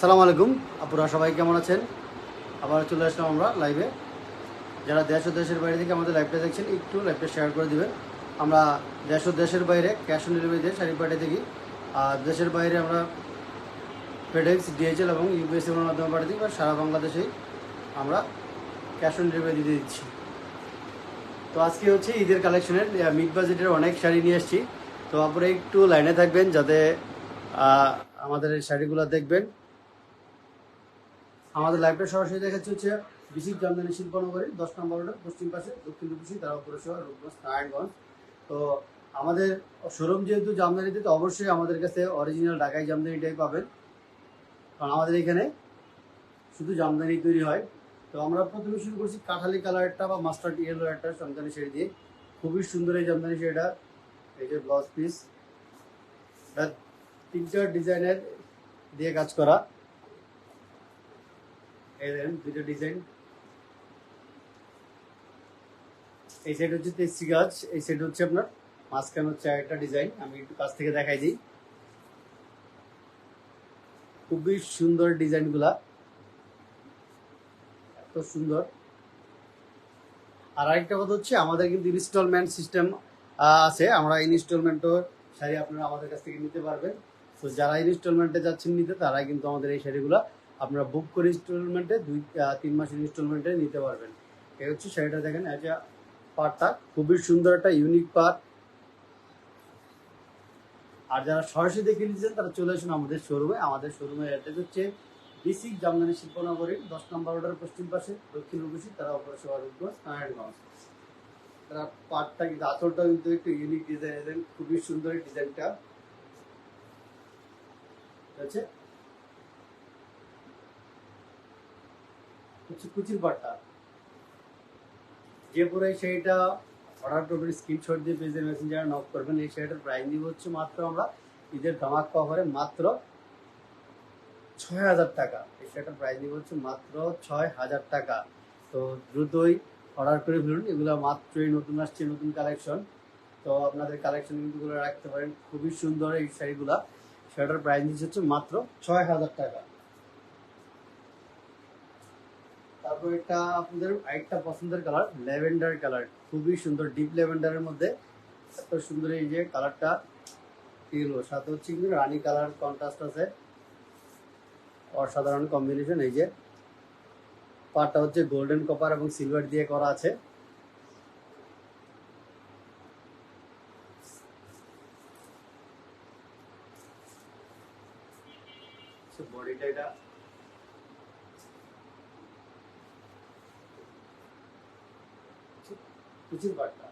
সালাম আলাইকুম। আপুরা, সবাই কেমন আছেন? আবার চলে আসলাম আমরা লাইভে যারা দেশ ও দেশের বাইরে থেকে আমাদের লাইভটা দেখছেন, একটু লাইভটা শেয়ার করে দিবেন। আমরা দেশ ও দেশের বাইরে ক্যাশ অন ডেলিভারিতে শাড়ি পাঠিয়ে থাকি। আর দেশের বাইরে আমরা ফেডেক্স ডিএচএল এবং ইউপিএসএর মাধ্যমে পাঠিয়ে দিই বা সারা বাংলাদেশেই আমরা ক্যাশ অন ডেলিভারি দিয়ে দিচ্ছি। তো আজকে হচ্ছে ঈদের কালেকশনের মিড বাজেটের অনেক শাড়ি নিয়ে এসেছি তো আপনারা একটু লাইনে থাকবেন যাতে আমাদের এই শাড়িগুলো দেখবেন। আমাদের লাইভটা সরাসরি দেখাচ্ছে হচ্ছে বিশিক জামদানি শিল্পনগরী, দশ নম্বর রোডের পশ্চিম পাশে, দক্ষিণ রূপসী, তারা পৌরসভা রূপগঞ্জ, নারায়ণগঞ্জ। তো আমাদের শোরুম যেহেতু জামদানিতে, তো অবশ্যই আমাদের কাছে অরিজিনাল ঢাকাই জামদানিটাই পাবেন। কারণ আমাদের এখানে শুধু জামদানি তৈরি হয়। তো আমরা প্রথমে শুরু করছি কাঠালি কালারটা বা মাস্টার্ড ইয়েলো একটা জামদানি শাড়ি দিয়ে। খুবই সুন্দর এই জামদানি শাড়িটা এই যে ব্লাউজ পিস তিন চার ডিজাইনের দিয়ে কাজ করা। এই দেখেন দুটো ডিজাইন। এই সাইড হচ্ছে তেসি গাছ, এই সাইড হচ্ছে আপনার মাঝখানে হচ্ছে একটা ডিজাইন, আমি একটু কাছ থেকে দেখাই দিই। খুবই সুন্দর ডিজাইনগুলা। এত সুন্দর। আর আরেকটা কথা হচ্ছে, আমাদের কিন্তু ইনস্টলমেন্ট সিস্টেম আছে। আমরা ইনস্টলমেন্টও শাড়ি আপনারা আমাদের কাছ থেকে নিতে পারবেন। তো যারা ইনস্টলমেন্টে যাচ্ছেন নিতে তারা কিন্তু আমাদের এই শাড়িগুলো আপনারা বুক করে ইনস্টলমেন্টে দুই তিন মাসের ইনস্টলমেন্টে নিতে পারবেন। এই হচ্ছে শাড়িটা দেখেন এটা পার্টটা খুবই সুন্দর একটা ইউনিক পার্ট আর যারা সরাসরি দেখে নিচ্ছেন তারা চলে আসুন আমাদের শোরুমে আমাদের শোরুমের অ্যাড্রেস হচ্ছে বেসিক জামদানি শিল্পনগরী, দশ নম্বর রোডের পশ্চিম পাশে, দক্ষিণ রূপসী তারা অপরসভা রূপগঞ্জ নারায়ণগঞ্জ। তারা পার্টটা কিন্তু আঁচলটা কিন্তু একটু ইউনিক ডিজাইন খুবই সুন্দর ডিজাইনটা হচ্ছে হচ্ছে কুচির পাট্টা যে পরে সেইটা অর্ডার করবেন স্ক্রিনশট দিয়ে পেজের মেসেঞ্জারে নক করবেন, এই শাড়িটার প্রাইস দিব হচ্ছে মাত্র আমরা ঈদের ধামাক কভারে মাত্র ছয় হাজার টাকা। এই শাড়িটার প্রাইস দিব হচ্ছে মাত্র ছয় হাজার টাকা। তো দ্রুতই অর্ডার করে ফেলুন, এগুলো মাত্রই নতুন আসছে, নতুন কালেকশন তো আপনাদের কালেকশন কিন্তু রাখতে পারেন, খুবই সুন্দর এই শাড়িগুলা। শাড়িটার প্রাইস দিচ্ছে হচ্ছে মাত্র ছয় হাজার টাকা। তারপর এটা আপনাদের আরেকটা পছন্দের কালার ল্যাভেন্ডার কালার খুবই সুন্দর ডিপ ল্যাভেন্ডারের মধ্যে এত সুন্দর এই যে কালারটা এগুলো সাথে হচ্ছে কিন্তু রানী কালার কন্ট্রাস্ট আছে। অসাধারণ কম্বিনেশন এই যে। পাটটা হচ্ছে গোল্ডেন কপার এবং সিলভার দিয়ে করা আছে। বডিটা এটা কুচির পাটটা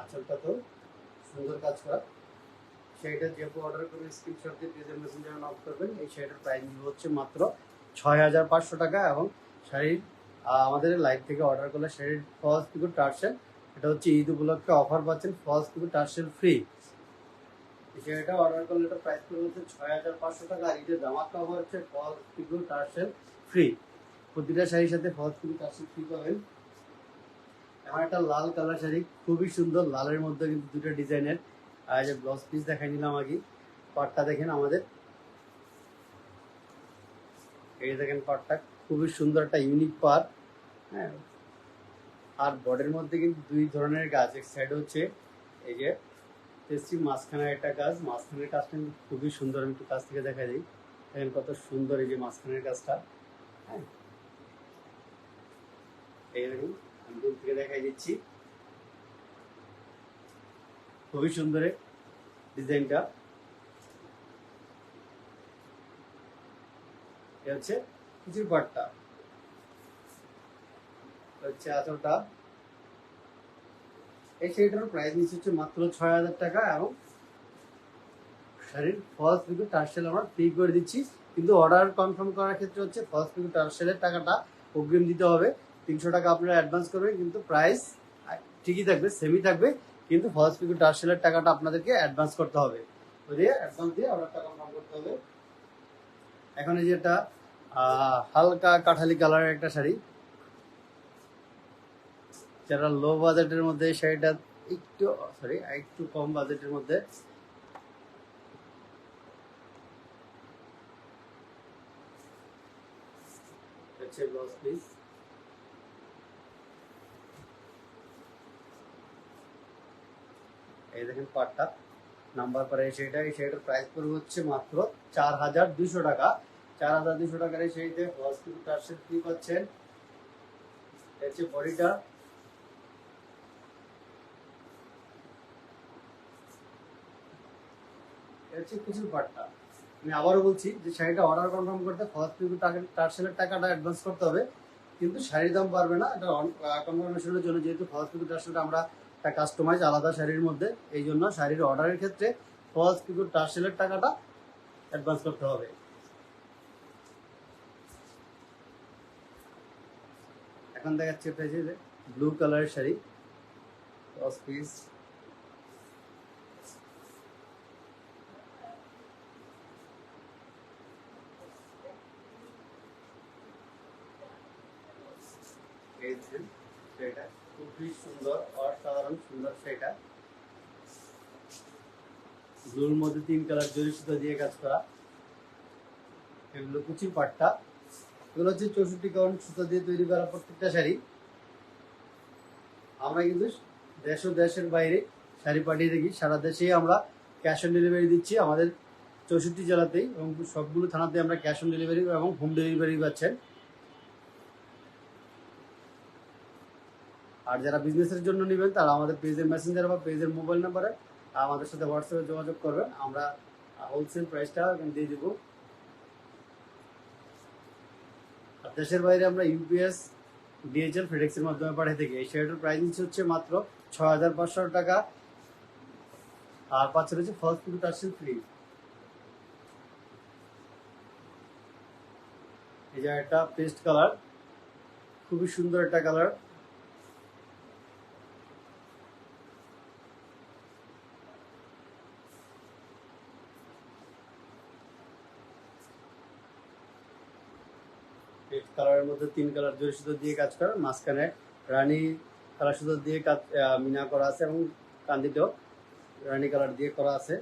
আঁচলটা তো সুন্দর কাজ করা। সেইটা যে অর্ডার করবেন স্ক্রিনশট দিয়ে পেজের মেসেঞ্জারে নক করবেন। এই শাড়িটার প্রাইস হচ্ছে মাত্র ছয় হাজার পাঁচশো টাকা এবং শাড়ির আমাদের লাইভ থেকে অর্ডার করলে শাড়ির ফলস পিকু টার্সেল এটা হচ্ছে ঈদ উপলক্ষে অফার পাচ্ছেন ফলস পিকু টার্সেল ফ্রি শাড়িটা অর্ডার করলে এটা প্রাইস পড়বে হচ্ছে ছয় হাজার পাঁচশো টাকা। আর ঈদের দামাক অফার হচ্ছে ফলস পিকু টার্সেল ফ্রি প্রতিটা শাড়ির সাথে ফলস পিকু টার্সেল ফ্রি পাবেন। আমার একটা লাল কালার শাড়ি, খুবই সুন্দর, লালের মধ্যে কিন্তু দুটো ডিজাইনের। আর যে ব্লাউজ পিস দেখাই নিলাম আগে। পাটটা দেখেন আমাদের। এই দেখেন পাটটা, খুবই সুন্দর একটা ইউনিক পার হ্যাঁ। আর বডির মধ্যে কিন্তু দুই ধরনের গাছ, এক সাইড হচ্ছে এই যে দেখছি মাঝখানে একটা গাছ মাঝখানের কাজটা কিন্তু খুবই সুন্দর, আমি একটু কাছ থেকে দেখা দিই। দেখেন কত সুন্দর এই যে মাঝখানের গাছটা হ্যাঁ? এই দূর থেকে দেখাই দিচ্ছি। খুবই সুন্দর ডিজাইনটা। হচ্ছে কুচির পাটটা। হচ্ছে আঁচলটা। এই শাড়িটার প্রাইস নিচ্ছে হচ্ছে মাত্র ছয় হাজার টাকা এবং শাড়ির ফলস পিকু টার্সেল আমরা ফ্রি করে দিচ্ছি। কিন্তু অর্ডার কনফার্ম করার ক্ষেত্রে হচ্ছে ফলস পিকু টার্সেলের টাকাটা অগ্রিম দিতে হবে। তিনশো টাকা আপনারা অ্যাডভান্স করবেন, কিন্তু প্রাইস ঠিকই থাকবে সেমই থাকবে, কিন্তু ফলস পিকু টার্সেলের টাকাটা আপনাদেরকে অ্যাডভান্স করতে হবে। ওই দিয়ে অ্যাডভান্স দিয়ে অর্ডারটা কনফার্ম করতে হবে। এখন এই যে এটা হালকা কাঠালি কালারের একটা শাড়ি। যারা লো বাজেটের মধ্যে শাড়িটা একটু সরি একটু কম বাজেটের মধ্যে। ব্লাউজ পিস এই দেখেন পাটটা নাম্বার পরে শাড়িটা এই শাড়িটার প্রাইস পড়বে হচ্ছে মাত্র চার হাজার দুশো টাকা। চার হাজার দুশো টাকার এই শাড়িতে টার্সেল ফ্রি পাচ্ছেন হচ্ছে বডিটা হচ্ছে কুচুর পাটটা আমি আবারও বলছি যে শাড়িটা অর্ডার কনফার্ম করতে ফার্স্ট কিন্তু টার্সেলের টাকাটা অ্যাডভান্স করতে হবে। কিন্তু শাড়ির দাম পারবে না, এটা কনফার্মেশনের জন্য যেহেতু ফার্স্ট কিন্তু টার্সেলটা আমরা একটা কাস্টমাইজ আলাদা শাড়ির মধ্যে, এই জন্য শাড়ির অর্ডারের ক্ষেত্রে ফার্স্ট কিন্তু টার্সেলের টাকাটা অ্যাডভান্স করতে হবে। এখন দেখাচ্ছে ব্লু কালারের শাড়ি। দশ পিস এই দেখেন সেটা খুবই সুন্দর অসাধারণ সুন্দর সেটা ব্লুর মধ্যে তিন কালার জরি সুতো দিয়ে কাজ করা। এগুলো কুচি পাট্টা। এগুলো হচ্ছে চৌষট্টি কাউন্ট সুতো দিয়ে তৈরি করা প্রত্যেকটা শাড়ি। আমরা কিন্তু দেশ ও দেশের বাইরে শাড়ি পাঠিয়ে থাকি। সারা দেশেই আমরা ক্যাশ অন ডেলিভারি দিচ্ছি আমাদের চৌষট্টি জেলাতেই এবং সবগুলো থানাতে আমরা ক্যাশ অন ডেলিভারি এবং হোম ডেলিভারি পাচ্ছেন। আর যারা বিজনেসের জন্য নেবেন, তারা আমাদের পেজের মেসেঞ্জার বা পেজের মোবাইল নাম্বারে আমাদের সাথে হোয়াটসঅ্যাপে যোগাযোগ করবেন। আমরা হোলসেল প্রাইসটা দিয়ে দেবো। দেশের বাইরে আমরা ইউপিএস ডিএচএল ফেডেক্সের মাধ্যমে পাঠিয়ে থাকি। এই শাড়িটার প্রাইস হচ্ছে মাত্র ছ হাজার পাঁচশো টাকা। আর পাচ্ছে রয়েছে ফার্স্ট কিন্তু টার্সেল ফ্রি এই যে একটা পেস্ট কালার খুবই সুন্দর একটা কালার কালারের মধ্যে তিন কালার জরি সুতো দিয়ে কাজ করা, মাঝখানে রানী কালার সুতো দিয়ে কাজ মিনা করা আছে এবং কান্দিতেও রানী কালার দিয়ে করা আছে।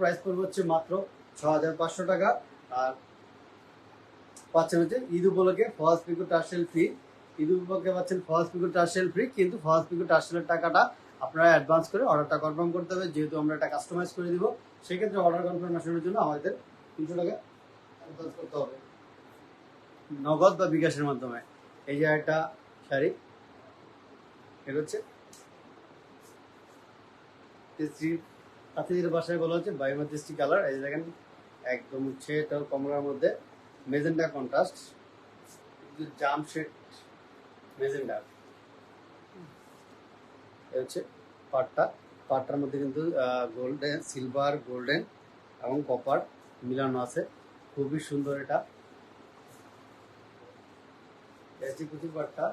প্রাইস পড়বে হচ্ছে মাত্র ছ হাজার পাঁচশো টাকা। আর পাচ্ছেন হচ্ছে ঈদ উপলক্ষে ফার্স্ট পিকো টার্সেল ফ্রি ঈদ উপলক্ষে পাচ্ছেন ফার্স্ট পিকো টার্সেল ফ্রি কিন্তু ফার্স্ট পিকো টার্সেলের টাকাটা আপনারা অ্যাডভান্স করে অর্ডারটা কনফার্ম করতে হবে, যেহেতু আমরা এটা কাস্টমাইজ করে দিব, সেক্ষেত্রে অর্ডার কনফার্মেশনের জন্য আমাদের তিনশো টাকা অ্যাডভান্স করতে হবে। নগদ বা বিকাশের মাধ্যমে। এই যে একটা শাড়ি, এটা হচ্ছে বাসায় বলা হচ্ছে বায়োমেট্রিস্টি কালার এই দেখেন, একদম হচ্ছে এটা কমলার মধ্যে মেজেন্ডা কন্ট্রাস্ট জাম শেড মেজেন্ডা হচ্ছে পাটটা। পাটটার মধ্যে কিন্তু গোল্ডেন সিলভার গোল্ডেন এবং কপার মিলানো আছে। খুবই সুন্দর এটা। পাটটা।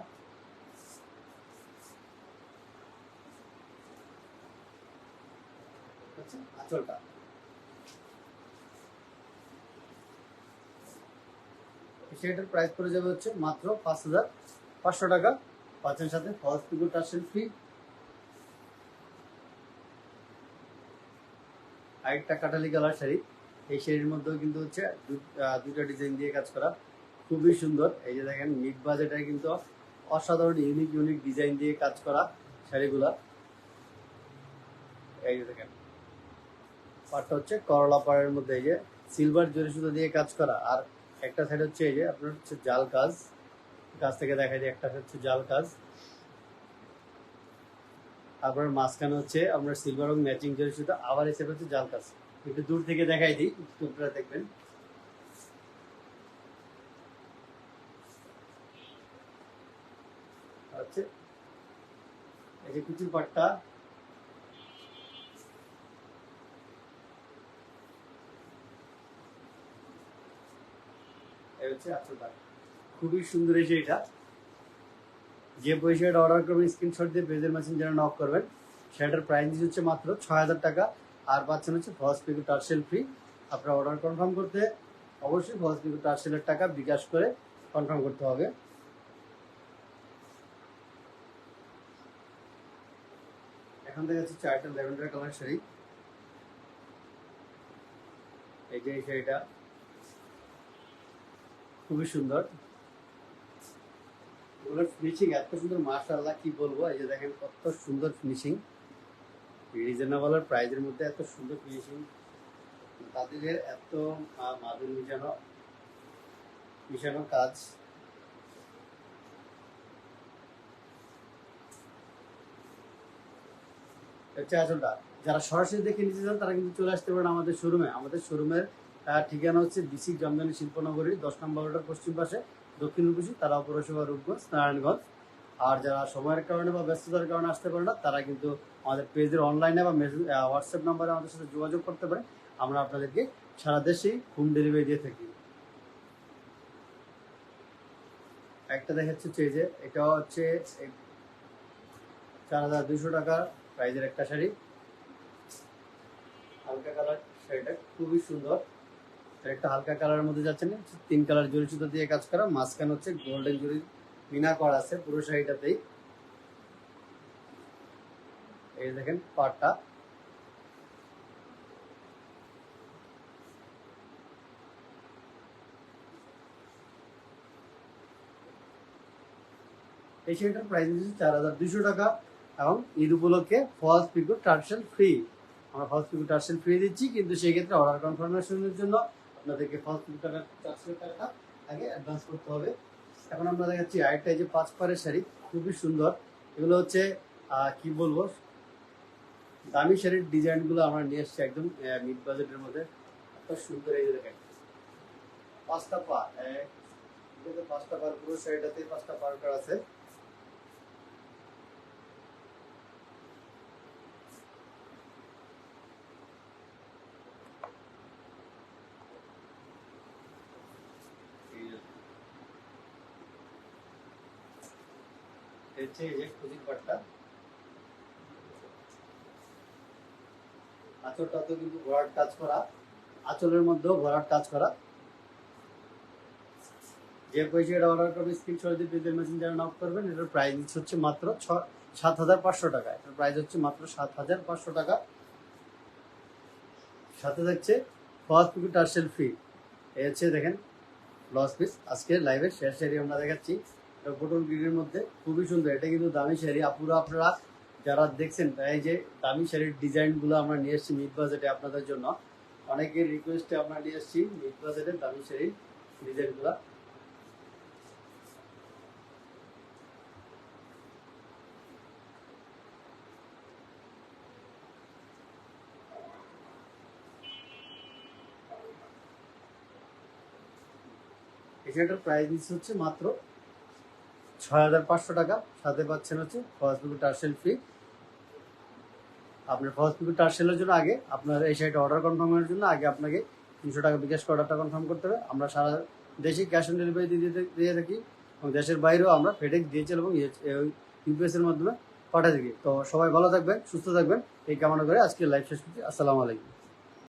আঁচলটা। সেটার প্রাইস পড়ে যাবে হচ্ছে মাত্র পাঁচ হাজার পাঁচশো টাকা। পাঁচের সাথে ফার্স্ট পিকো টার্সেল ফ্রি আরেকটা কাটালি কালার শাড়ি। এই শাড়ির মধ্যেও কিন্তু হচ্ছে দুটো ডিজাইন দিয়ে কাজ করা। খুবই সুন্দর। এই যে দেখেন মিড বাজেটের কিন্তু অসাধারণ ইউনিক ইউনিক ডিজাইন দিয়ে কাজ করা শাড়িগুলা। এই যে দেখেন, পাটটা হচ্ছে করলা পাড়ের মধ্যে, এই যে সিলভার জরি সুতো দিয়ে কাজ করা। আর একটা সাইড হচ্ছে এই যে আপনার হচ্ছে জাল কাজ। কাছ থেকে দেখা যায় একটা হচ্ছে জাল কাজ। তারপরে মাঝখানে হচ্ছে আমরা সিলভার এবং ম্যাচিং জরি সুতো আবার এসে হচ্ছে জাল কাজ একটু দূর থেকে দেখাই দিই আপনারা দেখবেন। হচ্ছে এই যে কুচির পাটটা। হচ্ছে খুবই সুন্দর এই এটা। যে পয়সাটা অর্ডার করবেন স্ক্রিনশট দিয়ে পেজের মেসেঞ্জারে নক করবেন, সেটার প্রাইস হচ্ছে মাত্র ছয় হাজার টাকা। আর পাচ্ছেন হচ্ছে ফার্স্ট পিকু টার্সেল ফ্রি আপনারা অর্ডার কনফার্ম করতে অবশ্যই ফলস পিকো টার্সেলের টাকা বিকাশ করে কনফার্ম করতে হবে। এখন দেখা যাচ্ছে চারটা ল্যাভেন্ডার কালার শাড়ি। এই যে এই শাড়িটা, খুবই সুন্দর। ওগুলোর ফিনিশিং এত সুন্দর, মাশাআল্লাহ, কি বলব? এই যে দেখেন কত সুন্দর ফিনিশিং রিজনেবল প্রাইজের মধ্যে এত সুন্দর ফিনিশিং তাদের এত মাদুর মিশানো মিশানো কাজ। আসলটা যারা সরাসরি দেখে নিতে চান, তারা কিন্তু চলে আসতে পারেন আমাদের শোরুমে আমাদের শোরুমের ঠিকানা হচ্ছে বিসিক জামদানি শিল্পনগরী দশ নম্বর পশ্চিম পাশে। দক্ষিণ উপসী তারা পৌরসভা রূপগঞ্জ, নারায়ণগঞ্জ। আর যারা সময়ের কারণে বা ব্যস্ততার কারণে আসতে পারে না, তারা কিন্তু আমাদের পেজের অনলাইনে বা মেসেজ হোয়াটসঅ্যাপ নাম্বারে আমাদের সাথে যোগাযোগ করতে পারে। আমরা আপনাদেরকে সারা দেশেই হোম ডেলিভারি দিয়ে থাকি। একটা দেখাচ্ছে হচ্ছে যে, এটা হচ্ছে চার হাজার দুশো টাকা প্রাইজের একটা শাড়ি। হালকা কালার শাড়িটা খুবই সুন্দর। একটা হালকা কালারের মধ্যে যাচ্ছে না, তিন কালার জরি সুতো দিয়ে কাজ করা, মাঝখানে হচ্ছে গোল্ডেন জরি মিনা করা আছে, পুরো শাড়িটাতেই। এই দেখেন পাটটা। এই শাড়িটার প্রাইস হচ্ছে চার হাজার দুশো টাকা এবং ঈদ উপলক্ষে ফলস পিকো টার্সেল ফ্রি আমরা ফলস পিকো টার্সেল ফ্রি দিচ্ছি, কিন্তু সেই ক্ষেত্রে অর্ডার কনফার্মেশনের জন্য আপনাদেরকে ফলস পিকো টাকা চারশো টাকা আগে অ্যাডভান্স করতে হবে। এখন আমরা দেখাচ্ছি আরেকটা যে পাঁচ পাড়ের শাড়ি, খুবই সুন্দর। এগুলো হচ্ছে কি বলব? দামি শাড়ির ডিজাইনগুলো আমরা নিয়ে এসেছি একদম মিড বাজেটের মধ্যে। এত সুন্দর এই দেখেন। পাঁচটা পা পাঁচটা পার, পুরো শাড়িটাতে পাঁচটা পার আছে। হচ্ছে এই খুদির পাটটা। আঁচলটা তো কিন্তু করা। আঁচলের মধ্যেও টাচ করা। যে অর্ডার করবে স্ক্রিনশট দিয়ে পেজের নক করবেন। এটার প্রাইস হচ্ছে মাত্র ছ, সাত হাজার পাঁচশো টাকা। এটার প্রাইস হচ্ছে মাত্র সাত হাজার পাঁচশো টাকা। সাথে থাকছে ফার্স্ট পিকু টার্সেল এই হচ্ছে দেখেন লস পিস আজকে লাইভের শেষ শাড়ি আমরা দেখাচ্ছি। পটল গ্রিনের মধ্যে খুবই সুন্দর। এটা কিন্তু দামি শাড়ি। আপুরা, আপনারা যারা দেখছেন এই যে দামি শাড়ির ডিজাইনগুলো আমরা নিয়ে এসেছি মিড বাজেটে আপনাদের জন্য। অনেকের রিকোয়েস্টে আমরা নিয়ে এসেছি মিড বাজেটের দামি শাড়ির ডিজাইনগুলো। শাড়িটার প্রাইস দিচ্ছে হচ্ছে মাত্র ছয় হাজার পাঁচশো টাকা। সাথে পাচ্ছেন হচ্ছে ফসবিকু টার্সেল ফ্রি আপনার ফসবিকু টার্সেলের জন্য আগে আপনার এই শাড়িটা অর্ডার কনফার্মের জন্য আগে আপনাকে তিনশো টাকা বিকাশ অর্ডারটা কনফার্ম করতে হবে। আমরা সারা দেশে ক্যাশ অন ডেলিভারি দিয়ে দিয়ে থাকি এবং দেশের বাইরেও আমরা ফেডেক্স দিয়েছি এবং ইউপিএস এর মাধ্যমে পাঠিয়ে থাকি। তো সবাই ভালো থাকবেন, সুস্থ থাকবেন। এই কামনা করে আজকে লাইভ শেষ করছি আসসালামু আলাইকুম।